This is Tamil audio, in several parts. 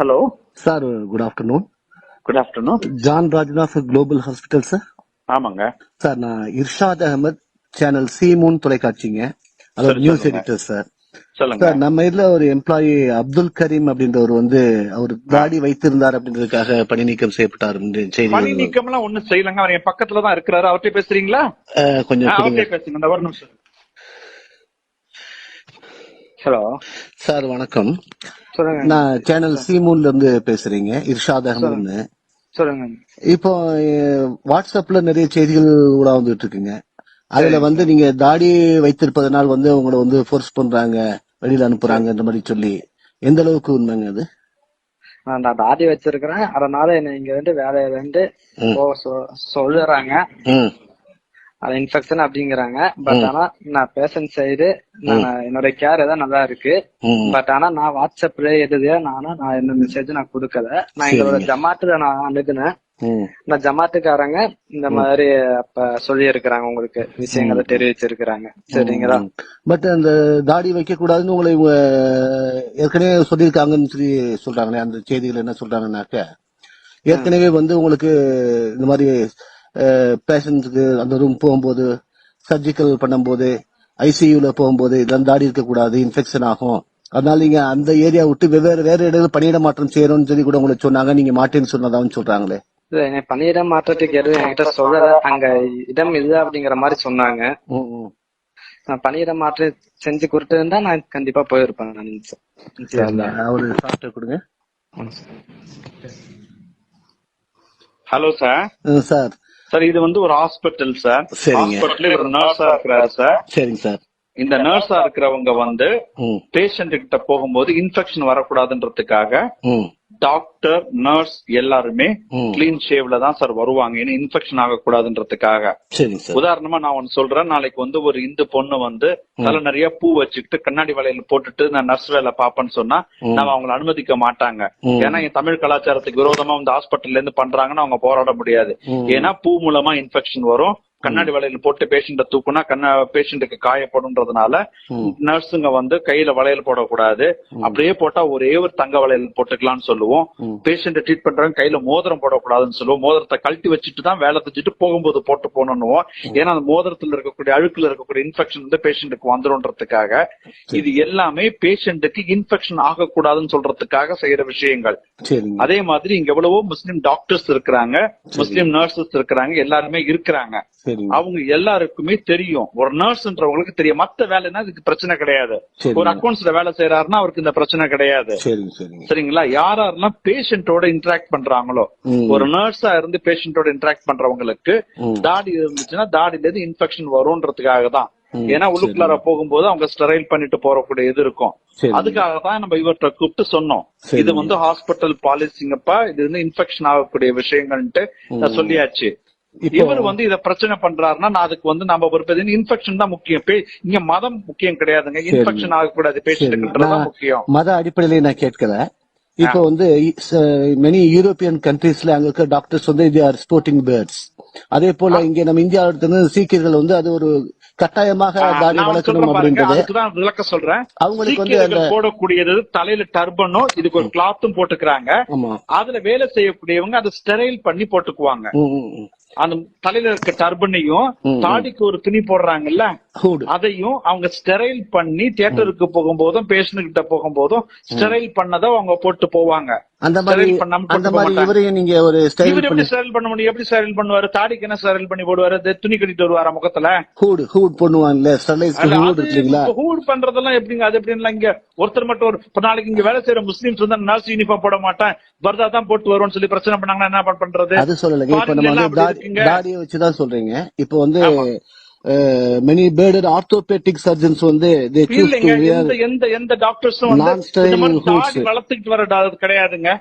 Hello sir good afternoon good afternoon John Rajnath global hospital sir ஆமாங்க. சார் நான் இர்ஷாத் அகமத் சேனல் சீமூன் தொலைக்காட்சிங்க. சரி, நியூஸ். எடிட்டர் சார் சொல்லுங்க. சார் நம்ம இதுல ஒரு எம்ப்ளாயி அப்துல் கரீம் அப்படின்றவர் வந்து அவர் தாடி வைத்திருந்தார் அப்படின்றதுக்காக பணி நீக்கம் செய்யப்பட்டார் செய்தி பணி நீக்கம் எல்லாம் ஒண்ணும் செய்யலங்க. அவர் என் பக்கத்துல தான் இருக்கிறாரு. அவர்கிட்ட பேசுறீங்களா? கொஞ்சம் பேசுங்க. ஹலோ சார் வணக்கம். நான் சேனல் சீமூன்ல இருந்து பேசுறீங்க இர்ஷாத் அகமத்னு சொல்லுங்க. இப்போ வாட்ஸ்அப்ல நிறைய செய்திகள் கூட வந்துட்டு இருக்குங்க. அதுல வந்து நீங்க தாடி வைத்திருப்பதனால் வந்து உங்களை வந்து ஃபோர்ஸ் பண்றாங்க வெளியில அனுப்புறாங்கன்ற மாதிரி சொல்லி எந்த அளவுக்கு உண்மைங்க அது? நான் தாடி வச்சிருக்கிறேன். அதனால என்ன இங்க வந்து வேலையில இருந்து சொல்லுறாங்க. அது இன்ஃபெக்ஷன் அப்படிங்கிறாங்க. பட் ஆனா நான் பேஷண்ட் சைடு நான் என்னோட கேர் ஏதாவது நல்லா இருக்கு பட் ஆனா நான் வாட்ஸ்அப்ல எதுவே நானும் நான் எந்த மெசேஜ் நான் கொடுக்கல. நான் எங்களோட ஜமாத்துல நான் ம். இந்த ஜமாத்துக்காரங்க இந்த மாதிரி அப்ப சொல்லி இருக்கிறாங்க உங்களுக்கு விஷயங்களை தெரிவிச்சிருக்கிறாங்க. சரிங்களா பட் அந்த தாடி வைக்க கூடாதுன்னு உங்களை ஏற்கனவே சொல்லியிருக்காங்கன்னு சொல்லி சொல்றாங்களே அந்த செய்திகள் என்ன சொல்றாங்கன்னாக்க ஏற்கனவே வந்து உங்களுக்கு இந்த மாதிரி பேஷண்ட்ஸுக்கு அந்த ரூம் போகும்போது சர்ஜிக்கல் பண்ணும்போது ஐசியூல போகும்போது இதெல்லாம் தாடி இருக்க கூடாது இன்ஃபெக்ஷன் ஆகும். அதனால நீங்க அந்த ஏரியா விட்டு வெவ்வேறு வேற இடத்துல பணியிட மாற்றம் செய்யணும்னு சொல்லி கூட உங்களுக்கு சொன்னாங்க. நீங்க மாட்டேன்னு சொன்னதான்னு சொல்றாங்களே. பணியிடம் மாற்றத்துக்கு எதுவும் என்கிட்ட சொல்லல. அங்க இடம் இல்ல அப்படிங்கிற மாதிரி சொன்னாங்க. நான் பணியிட மாற்றம் செஞ்சு கொடுத்திருந்தா நான் கண்டிப்பா போயிருப்பேன் அவரு சாப்பிட்டு கொடுங்க. Hello sir. சார். சார் இது வந்து ஒரு ஹாஸ்பிட்டல் சார். ஹாஸ்பிட்டல் ஒரு நர்ஸா இருக்கிறாரு சார். சரிங்க சார். இந்த நர்ஸா இருக்கிறவங்க வந்து பேஷண்ட் கிட்ட போகும்போது இன்ஃபெக்ஷன் வரக்கூடாதுன்றதுக்காக டாக்டர் நர்ஸ் எல்லாருமே. கிளீன் ஷேவ்ல தான் சார் வருவாங்க ஏன்னா இன்ஃபெக்ஷன் ஆகக்கூடாதுன்றதுக்காக உதாரணமா நான் ஒன்னு சொல்றேன் நாளைக்கு வந்து ஒரு இந்து பொண்ணு வந்து தலை நிறைய பூ வச்சுக்கிட்டு கண்ணாடி வளையல் போட்டுட்டு நான் நர்ஸ் வேலை பாப்பேன்னு சொன்னா. நம்ம அவங்கள அனுமதிக்க மாட்டாங்க. ஏன்னா என் தமிழ் கலாச்சாரத்துக்கு விரோதமா வந்து ஹாஸ்பிட்டல்ல இருந்து பண்றாங்கன்னா அவங்க போராட முடியாது. ஏன்னா பூ மூலமா இன்ஃபெக்ஷன் வரும் கண்ணாடி வளையல் போட்டு பேஷண்ட தூக்குனா கண்ண பேஷண்ட்டுக்கு காயப்படும்ன்றதுனால. நர்ஸுங்க வந்து கையில வளையல் போடக்கூடாது. அப்படியே போட்டா ஒரே ஒரு தங்க வளையல் போட்டுக்கலாம்னு சொல்லுவோம். பேஷண்ட ட்ரீட் பண்றவங்க கையில மோதிரம் போடக்கூடாதுன்னு சொல்லுவோம். மோதிரத்தை கழட்டி வச்சுட்டு தான் வேலை செஞ்சுட்டு போகும்போது போட்டு போகணும்னுவோம் ஏன்னா அந்த மோதிரத்துல இருக்கக்கூடிய அழுக்குல இருக்கக்கூடிய இன்ஃபெக்ஷன் வந்து பேஷண்ட்டுக்கு வந்துரும்ன்றதுக்காக இது எல்லாமே பேஷண்ட்டுக்கு இன்ஃபெக்ஷன் ஆகக்கூடாதுன்னு சொல்றதுக்காக செய்யற விஷயங்கள். அதே மாதிரி இங்க எவ்வளவோ முஸ்லிம் டாக்டர்ஸ் இருக்கிறாங்க. முஸ்லிம் நர்சஸ் இருக்கிறாங்க. எல்லாருமே இருக்கிறாங்க. அவங்க எல்லாருக்குமே தெரியும். ஒரு நர்ஸ்ன்றவங்களுக்கு தெரியும். மத்த வேலைன்னா இதுக்கு பிரச்சனை கிடையாது. ஒரு அக்கௌண்ட்ஸ்ல வேலை செய்யறாருன்னா அவருக்கு இந்த பிரச்சனை கிடையாது. சரிங்க சரிங்க சரிங்களா? யாரெல்லாம் பேஷண்டோட இன்டராக்ட் பண்றாங்களோ. ஒரு நர்ஸா இருந்து பேஷண்டோட இன்டராக்ட் பண்றவங்களுக்கு. தாடி இருந்துச்சுன்னா தாடில இருந்து இன்ஃபெக்ஷன் வரும்ன்றதுக்காக தான். ஏன்னா உள்ளுக்குள்ளார போகும்போது அவங்க ஸ்டெரைல் பண்ணிட்டு போறக்கூடிய இது இருக்கும். அதுக்காக தான் நம்ம இவர்கிட்ட கூப்பிட்டு சொன்னோம். இது வந்து ஹாஸ்பிட்டல் பாலிசிங்கப்பா இது வந்து இன்ஃபெக்ஷன் ஆகக்கூடிய விஷயங்கள்ட்டு சொல்லியாச்சு. இவர் வந்து இத பிரச்சனை பண்றாருன்னா நான் அதுக்கு வந்து நம்ம பொறுப்பது இன்ஃபெக்ஷன் தான் முக்கியம். இங்க மதம் முக்கியம் கிடையாதுங்க. இன்ஃபெக்ஷன் ஆகக்கூடாது. நான் முக்கியம். மத அடிப்படையில நான் கேட்கல. இப்போ வந்து மெனி யூரோப்பியன் கண்ட்ரீஸ்ல அங்க இருக்க டாக்டர்ஸ் வந்து இது ஆர் ஸ்போர்ட்டிங் பேர்ட்ஸ் அதே போல இங்க நம்ம இந்தியாவில சீக்கியர்கள் வந்து அது ஒரு கட்டாயமாக தாடி வளர்க்கணும் அப்படின்றது. விளக்க சொல்றேன். அவங்களுக்கு வந்து அந்த- போடக்கூடியது தலையில டர்பனும் இதுக்கு ஒரு கிளாத்தும் போட்டுக்கிறாங்க. அதுல வேலை செய்யக்கூடியவங்க அதை ஸ்டெரைல் பண்ணி போட்டுக்குவாங்க. அந்த தலையில இருக்க டர்பனையும். தாடிக்கு ஒரு துணி போடுறாங்கல்ல அதையும் அவங்க ஸ்டெரைல் பண்ணி தியேட்டருக்கு போகும்போதும் பேஷண்ட் கிட்ட போகும்போதும் ஸ்டெரைல் பண்ணதை அவங்க போட்டு போவாங்க. அந்த மாதிரி அந்த மாதிரி இவரையும் நீங்க ஒரு ஸ்டைல் எப்படி ஸ்டெரைல் பண்ண முடியும்? எப்படி ஸ்டெரைல் பண்ணுவாரு? தாடிக்கு என்ன ஸ்டெரைல் பண்ணி போடுவாரு? துணி கட்டிட்டு வருவாரா முகத்துல? ஹூட் ஹூட் பண்ணுவாங்கல்ல? ஸ்டெர்லைஸ் ஹூட் அது இருக்கு இல்லைங்களா இப்ப ஹூட் பண்றதெல்லாம் எப்படிங்க? அது எப்படின்னு இங்க ஒருத்தர் மட்டும் ஒரு இப்ப நாளைக்கு இங்க வேலை செய்யற முஸ்லீம்ஸ் வந்து நர்ஸ் யூனிஃபார்ம் போட மாட்டேன். பர்தா தான் போட்டு வருவோம்னு சொல்லி பிரச்சனை பண்ணாங்கன்னா என்ன பண்றது? அது சொல்லலைங்க இப்ப நம்ம வந்து. தாடியை வச்சுதான் சொல்றீங்க. இப்போ வந்து மெனி பேர்டு ஆர்த்தோபேட்டிக் சர்ஜன்ஸ் வந்து choose இல்லைங்க to wear எந்த எந்த டாக்டர்ஸும் வந்து Non-sterile இந்த மாதிரி hoods. தாடி வளர்த்துக்கிட்டு வர டா- கிடையாதுங்க.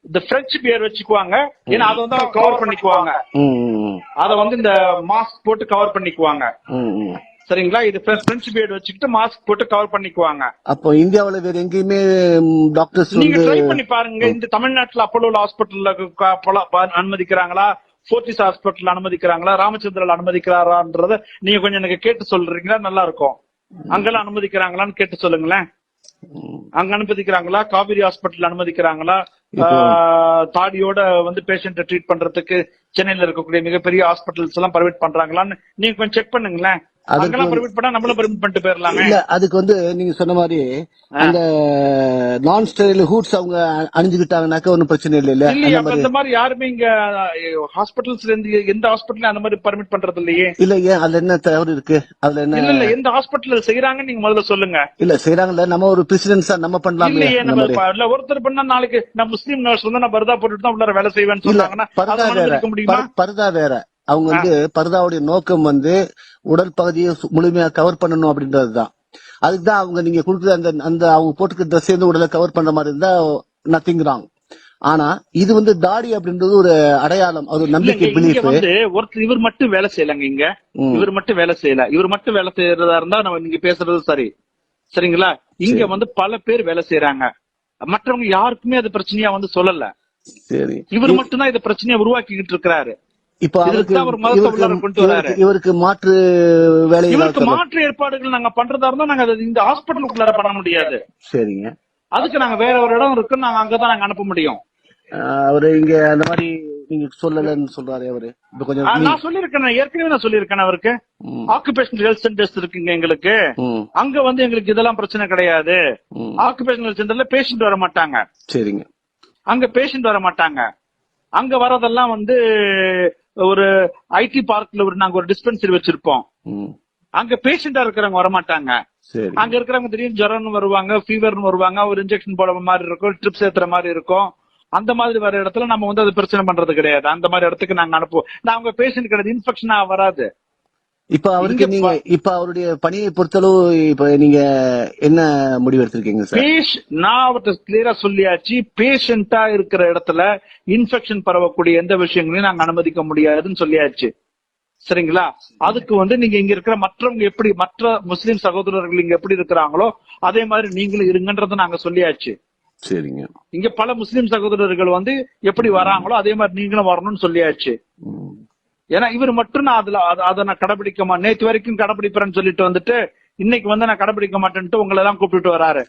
இந்த பிரெஞ்சு பியர் வச்சுக்குவாங்க. ஏன்னா அதை வந்து கவர் பண்ணிக்குவாங்க. அத வந்து இந்த மாஸ்க் போட்டு கவர் பண்ணிக்குவாங்க. சரிங்களா? இது பிரெஞ்சு பியர்ட் வச்சுக்கிட்டு மாஸ்க் போட்டு கவர் பண்ணிக்குவாங்க. அப்போ இந்தியாவுல வேற எங்கேயுமே டாக்டர்ஸ் நீங்க ட்ரை பண்ணி பாருங்க. இந்த தமிழ்நாட்டுல அப்போலோ ஹாஸ்பிட்டல்ல அனுமதிக்கிறாங்களா? போர்டிஸ் ஹாஸ்பிட்டல் அனுமதிக்கிறாங்களா? ராமச்சந்திரல் அனுமதிக்கிறாரான்றத நீங்க கொஞ்சம் எனக்கு கேட்டு சொல்றீங்களா? நல்லா இருக்கும் அங்கெல்லாம் அனுமதிக்கிறாங்களான்னு கேட்டு சொல்லுங்களேன். அங்க அனுமதிக்கிறாங்களா? காவிரி ஹாஸ்பிட்டல் அனுமதிக்கிறாங்களா? தாடியோட வந்து பேஷண்ட்டை ட்ரீட் பண்றதுக்கு சென்னையில இருக்கக்கூடிய மிகப்பெரிய ஹாஸ்பிட்டல்ஸ் எல்லாம் பர்மிட் பண்றாங்களான்னு நீங்க கொஞ்சம் செக் பண்ணுங்களேன். அதுக்கு அங்கெல்லாம் பர்மிட் பண்ணா நம்மள பர்மிட் பண்ணிட்டு போயிடலாமே இல்ல அதுக்கு வந்து நீங்க சொன்ன மாதிரி அந்த நான் ஸ்டெரைல் ஹூட்ஸ் அவங்க அணிஞ்சுக்கிட்டாங்கனாக்க ஒன்னும் பிரச்சனை இல்லை இல்ல? அந்த மாதிரி யாருமே இங்க ஹாஸ்பிட்டல்ஸ்ல இருந்து எந்த ஹாஸ்பிட்டல் அந்த மாதிரி பர்மிட் பண்றது இல்லையே? இல்ல ஏன்? அதுல என்ன தவறு இருக்கு? அதுல என்ன இல்ல இல்ல எந்த ஹாஸ்பிட்டல் செய்யறாங்கன்னு நீங்க முதல்ல சொல்லுங்க. இல்ல செய்யறாங்கல்ல நம்ம ஒரு பிரசிடென்ஸா நம்ம பண்ணலாமே இல்லையே நம்ம ஒருத்தர் பண்ணா நாளைக்கு நான் முஸ்லீம் நர்ஸ் வந்து நான் பர்தா போட்டுட்டு தான் உள்ள வேலை செய்வேன்னு இல்ல சொன்னாங்கன்னா பரதா வேற. அவங்க வந்து பரதாவுடைய நோக்கம் வந்து உடல் பகுதியை முழுமையா கவர் பண்ணணும் அப்படின்றதுதான். அதுக்கு தான் அவங்க நீங்க கொடுக்குற அந்த அந்த அவங்க போட்டுக்க ட்ரெஸ் வந்து உடலை கவர் பண்ற மாதிரி இருந்தா நத்திங் ராங் ஆனா இது வந்து தாடி அப்படின்றது ஒரு அடையாளம் அது ஒரு நம்பிக்கை பிலீஃப் வந்து ஒருத்தர் இவர் மட்டும் வேலை செய்யலங்க இங்க. இவர் மட்டும் வேலை செய்யல. இவர் மட்டும் வேலை செய்யறதா இருந்தா நம்ம நீங்க பேசுறது சரி. சரிங்களா? இங்க வந்து பல பேர் வேலை செய்யறாங்க. மற்றவங்க யாருக்குமே அது பிரச்சனையா வந்து சொல்லல. சரி. இவர் மட்டும்தான் இத பிரச்சனையா உருவாக்கிக்கிட்டு இருக்கிறாரு. இப்ப இவருக்கு மாற்று வேலை இவருக்கு மாற்று ஏற்பாடுகள் நாங்க பண்றதா இருந்தா நாங்க இந்த ஹாஸ்பிட்டலுக்குள்ளார பண்ண முடியாது. சரிங்க. அதுக்கு நாங்க வேற ஒரு இடம் இருக்கு நாங்க அங்கதான் நாங்க அனுப்ப முடியும். அவரு இங்க அந்த மாதிரி நீங்க சொல்லலன்னு சொல்றாரு அவரு. கொஞ்சம் நான் சொல்லியிருக்கேன் ஏற்கனவே நான் சொல்லியிருக்கேன் அவருக்கு. ஆக்குபேஷனல் ஹெல்த் சென்டர்ஸ் இருக்குங்க எங்களுக்கு. அங்க வந்து எங்களுக்கு இதெல்லாம் பிரச்சனை கிடையாது. ஆக்குபேஷனல் சென்டர்ல பேஷண்ட் வர மாட்டாங்க. சரிங்க. அங்க பேஷண்ட் வர மாட்டாங்க. அங்க வரதெல்லாம் வந்து ஒரு ஐடி பார்க்ல ஒரு நாங்க ஒரு டிஸ்பென்சரி வச்சிருப்போம். அங்க பேஷண்டா இருக்கிறவங்க வர மாட்டாங்க சரி. அங்க இருக்கிறவங்க திடீர்னு ஜுரம்னு வருவாங்க ஃபீவர்னு வருவாங்க ஒரு இன்ஜெக்ஷன் போட மாதிரி இருக்கும் ட்ரிப்ஸ் ஏத்துற மாதிரி இருக்கும். அந்த மாதிரி வர இடத்துல நம்ம வந்து அது பிரச்சனை பண்றது கிடையாது. அந்த மாதிரி இடத்துக்கு நாங்க அனுப்புவோம். நான் அவங்க பேஷண்ட் கிடையாது இன்ஃபெக்ஷனா வராது. இப்ப அவருக்கு நீங்க இப்ப அவருடைய பணியை பொறுத்தளவு இப்ப நீங்க என்ன முடிவு எடுத்திருக்கீங்க சார் நான் அவர்கிட்ட கிளியரா சொல்லியாச்சு. பேஷண்டா இருக்கிற இடத்துல இன்ஃபெக்ஷன் பரவக்கூடிய எந்த விஷயங்களையும் நாங்க அனுமதிக்க முடியாதுன்னு சொல்லியாச்சு. சரிங்களா? அதுக்கு வந்து நீங்க இங்க இருக்கிற மற்றவங்க எப்படி மற்ற முஸ்லிம் சகோதரர்கள் இங்க எப்படி இருக்கிறாங்களோ அதே மாதிரி நீங்களும் இருங்கன்றத நாங்க சொல்லியாச்சு. சரிங்க. இங்க பல முஸ்லிம் சகோதரர்கள் வந்து எப்படி வராங்களோ அதே மாதிரி நீங்களும் வரணும்னு சொல்லியாச்சு. ஏன்னா இவர் மட்டும் நான் அதுல அத- அதை நான் கடைபிடிக்க மாட்டேன் நேத்து வரைக்கும் கடைபிடிப்பேன்னு சொல்லிட்டு வந்துட்டு இன்னைக்கு வந்து நான் கடைபிடிக்க மாட்டேன்ட்டு உங்களை எல்லாம் கூப்பிட்டு வராரு.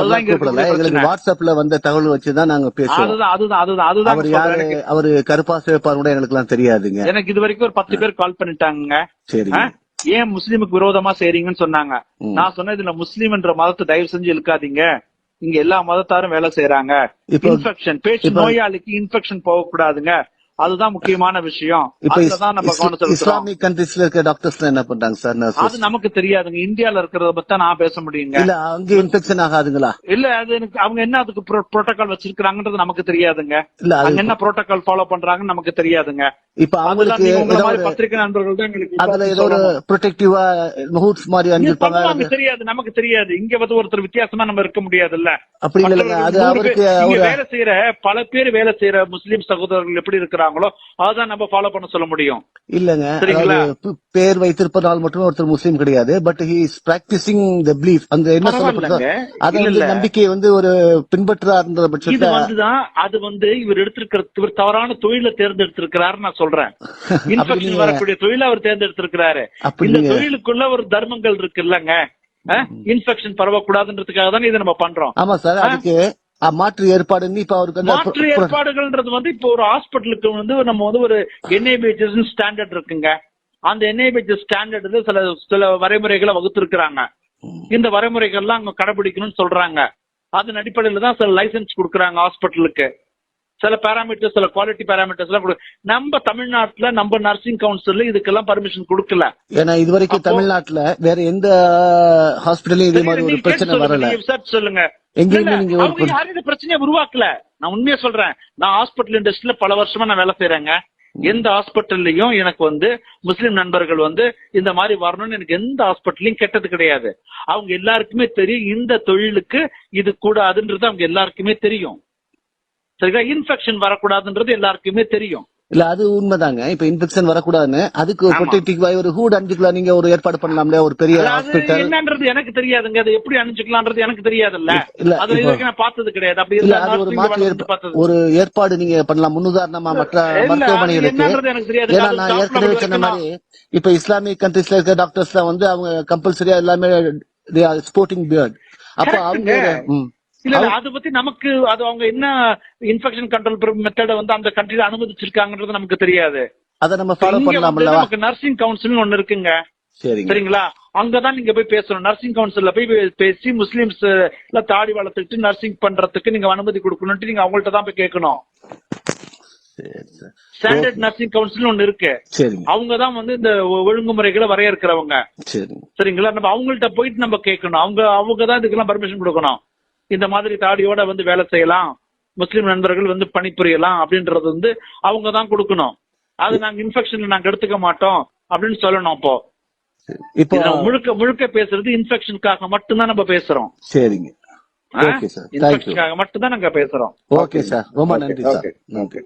இல்ல இங்க கூப்பிடல. எங்களுக்கு. வாட்ஸ்அப்ல வந்த தகவல் வச்சுதான் நாங்க பேசுவோம். அதுதான் அதுதான் அதுதான் அதுதான் அவர். யாரு? அவரு கருப்பா சிவப்பாரு கூட எங்களுக்கு எல்லாம் தெரியாதுங்க. எனக்கு இது வரைக்கும் ஒரு பத்து பேர் கால் பண்ணிட்டாங்க ஆ? ஏன் முஸ்லீமுக்கு விரோதமா செய்றீங்கன்னு சொன்னாங்க. நான் சொன்னேன் இதுல முஸ்லீம் என்ற மதத்தை தயவு செஞ்சு இழுக்காதீங்க. இங்க எல்லா மதத்தாரும் வேலை செய்யறாங்க இன்ஃபெக்ஷன் பேச்சு நோயாளிக்கு இன்ஃபெக்ஷன் போகக்கூடாதுங்க. அதுதான் முக்கியமான விஷயம். அதுலதான் நம்ம இஸ்லாமிக் கண்ட்ரீஸ்ல இருக்க டாக்டர்ஸ் என்ன பண்றாங்க சார் அது நமக்கு தெரியாதுங்க. இந்தியால இருக்கிறத பத்தி நான் பேச முடியுங்க. இல்ல அங்க இன்ஃபெக்ஷன் ஆகாதுங்களா? இல்ல அது எனக்கு அவங்க என்ன அதுக்கு புரோட்டோகால் வச்சிருக்காங்கன்றது நமக்கு தெரியாதுங்க. இல்ல அங்க என்ன புரோட்டோகால் ஃபாலோ பண்றாங்கன்னு நமக்கு தெரியாதுங்க. இப்ப அவங்களுக்கு பத்திரிகை நண்பர்கள் தான் எங்களுக்கு அதுல ஏதோ ஒரு. ப்ரொடெக்டிவா ஹூட்ஸ் மாதிரி பண்ணுவாங்க தெரியாது நமக்கு தெரியாது. இங்க வந்து ஒருத்தர் வித்தியாசமா நம்ம இருக்க முடியாதுல்ல. அப்படி இல்லைங்க அது அவருக்கு வேலை செய்யற பல பேர் வேலை செய்யற முஸ்லீம் சகோதரர்கள் எப்படி இருக்கிறாங்களோ அதுதான் நம்ம ஃபாலோ பண்ண சொல்ல முடியும். இல்லங்க. சரிங்களா? பேர் வைத்திருப்பதால் மட்டுமே ஒருத்தர் முஸ்லீம் கிடையாது. But he is practising the belief அந்த என்ன சொல்லப்படுதோ பரவாயில்லைங்க. அது வந்து இல்ல. நம்பிக்கையை வந்து ஒரு பின்பற்றாருன்ற இது பட்சத்துல வந்துதான் அது வந்து இவர் எடுத்திருக்கிற இவர் தவறான தொழிலை தேர்ந்தெடுத்திருக்கிறாரு நான் சொல்றேன். இன்ஃபெக்ஷன் வரக்கூடிய தொழிலை அவர் தேர்ந்தெடுத்திருக்கிறாரு. இந்த தொழிலுக்குள்ள ஒரு தர்மங்கள் இருக்கு இல்லங்க. இன்ஃபெக்ஷன் பரவக்கூடாதுன்றதுக்காக தானே இதை நம்ம பண்றோம். ஆமா சார். அதுக்கு மாற்று ஏற்பாடுன்னு இப்ப அவருக்கு மாற்று ஏற்பாடுகள்ன்றது வந்து இப்போ ஒரு ஹாஸ்பிட்டலுக்கு வந்து நம்ம வந்து ஒரு என்ஐபிஹெச்எஸ் ஸ்டாண்டர்ட் இருக்குங்க. அந்த என்ஐபிஹெச்எஸ் ஸ்டாண்டர்ட்ல சில சில வரைமுறைகளை வகுத்திருக்கிறாங்க. இந்த வரைமுறைகள்லாம் அங்க கடைபிடிக்கணும்னு சொல்றாங்க. அதன் அடிப்படையில தான் சில லைசென்ஸ் கொடுக்குறாங்க ஹாஸ்பிட்டலுக்கு. சில பேராமீட்டர்ஸ் சில குவாலிட்டி பேராமீட்டர்ஸ் எல்லாம் கொடு. நம்ம தமிழ்நாட்டுல நம்ம நர்சிங் கவுன்சில்ல இதுக்கெல்லாம் பர்மிஷன் கொடுக்கல. ஏன்னா இது வரைக்கும் தமிழ்நாட்டுல வேற எந்த ஹாஸ்பிட்டலையும் இதே மாதிரி ஒரு பிரச்சனை வரல. சொல்லுங்க எங்கேயுமே இல்ல, நீங்க ஒரு அவங்க யாரும் இந்த பிரச்சனையை உருவாக்கல. நான் உண்மையா சொல்றேன். நான் ஹாஸ்பிட்டல் இண்டஸ்ட்ரியில பல வருஷமா நான் வேலை செய்யறேங்க எந்த ஹாஸ்பிட்டல்லையும் எனக்கு வந்து முஸ்லிம் நண்பர்கள் வந்து இந்த மாதிரி வரணும்னு எனக்கு எந்த ஹாஸ்பிட்டலையும் கெட்டது கிடையாது. அவங்க எல்லாருக்குமே தெரியும் இந்த தொழிலுக்கு இது கூடாதுன்றது அவங்க எல்லாருக்குமே தெரியும். சரிங்களா? இன்ஃபெக்ஷன் வரக்கூடாதுன்றது எல்லாருக்குமே தெரியும். இல்ல அது உண்மைதாங்க. இப்ப இன்ஃபெக்ஷன் வரக்கூடாதுன்னு அதுக்கு. ப்ரொடெக்டிவ் ஒரு ஹூட் அணிஞ்சுக்கலாம் நீங்க ஒரு ஏற்பாடு பண்ணலாம்ல ஒரு பெரிய அது ஹாஸ்பிட்டல் என்னன்றது எனக்கு தெரியாதுங்க. அது எப்படி அணிஞ்சுக்கலாம்ன்றது எனக்கு தெரியாதுல்ல. இல்ல, அது இப்போ- வரைக்கும் நான் பார்த்தது கிடையாது. அப்படி இல்ல அது ஒரு மாற்று ஒரு ஏற்பாடு நீங்க பண்ணலாம். முன்னுதாரணமா மற்ற இல்ல, அது மருத்துவமனைகளுக்கு எனக்கு தெரியாது. ஏன்னா அது நான் ஏற்கனவே சொன்ன மாதிரி இப்ப இஸ்லாமிக் கண்ட்ரீஸ்ல இருக்க டாக்டர்ஸ் வந்து அவங்க கம்பல்சரியா எல்லாமே ஸ்போர்ட்டிங் பியர்ட் அப்ப அவங்க. இல்ல இல்ல அதை பத்தி நமக்கு அது அவங்க என்ன இன்ஃபெக்ஷன் கண்ட்ரோல் மெத்தட வந்து அந்த கண்ட்ரில அனுமதிச்சிருக்காங்கன்றது நமக்கு தெரியாது. அதை நம்ம ஃபாலோ பண்ணலாம்லவா நமக்கு நர்சிங் கவுன்சில் ஒண்ணு இருக்குங்க. சரிங்க. சரிங்களா? அங்கதான் நீங்க போய் பேசணும். நர்சிங் கவுன்சில்ல போய் பேசி முஸ்லிம்ஸ் எல்லாம் தாடி வளர்த்துட்டு நர்சிங் பண்றதுக்கு நீங்க அனுமதி கொடுக்கணும்ட்டு நீங்க அவங்கள்ட்ட தான் போய் கேட்கணும். ஸ்டாண்டர்ட் நர்சிங் கவுன்சில் ஒண்ணு இருக்கு. சரிங்க. அவங்க தான் வந்து இந்த ஒழுங்குமுறைகளை வரையறுக்கிறவங்க. சரிங்க. சரிங்களா? நம்ம அவங்கள்ட்ட போயிட்டு நம்ம கேட்கணும். அவங்க அவங்க தான் இதுக்கெல்லாம் பர்மிஷன் கொடுக்கணும். இந்த மாதிரி தாடியோட வந்து வேலை செய்யலாம். முஸ்லிம் நண்பர்கள் வந்து பணிபுரியலாம் அப்படின்றது வந்து அவங்க தான் கொடுக்கணும். அது நாங்க இன்ஃபெக்ஷன் நாங்க எடுத்துக்க மாட்டோம் அப்படின்னு சொல்லணும் அப்போ. இப்போ முழுக்க முழுக்க பேசுறது இன்ஃபெக்ஷனுக்காக மட்டும்தான் நம்ம பேசுறோம். சரிங்க. ஓகே சார் தேங்க்யூ இன்ஃபெக்ஷனுக்காக மட்டும்தான் நாங்க பேசுறோம். ஓகே சார் ரொம்ப நன்றி சார் ஓகே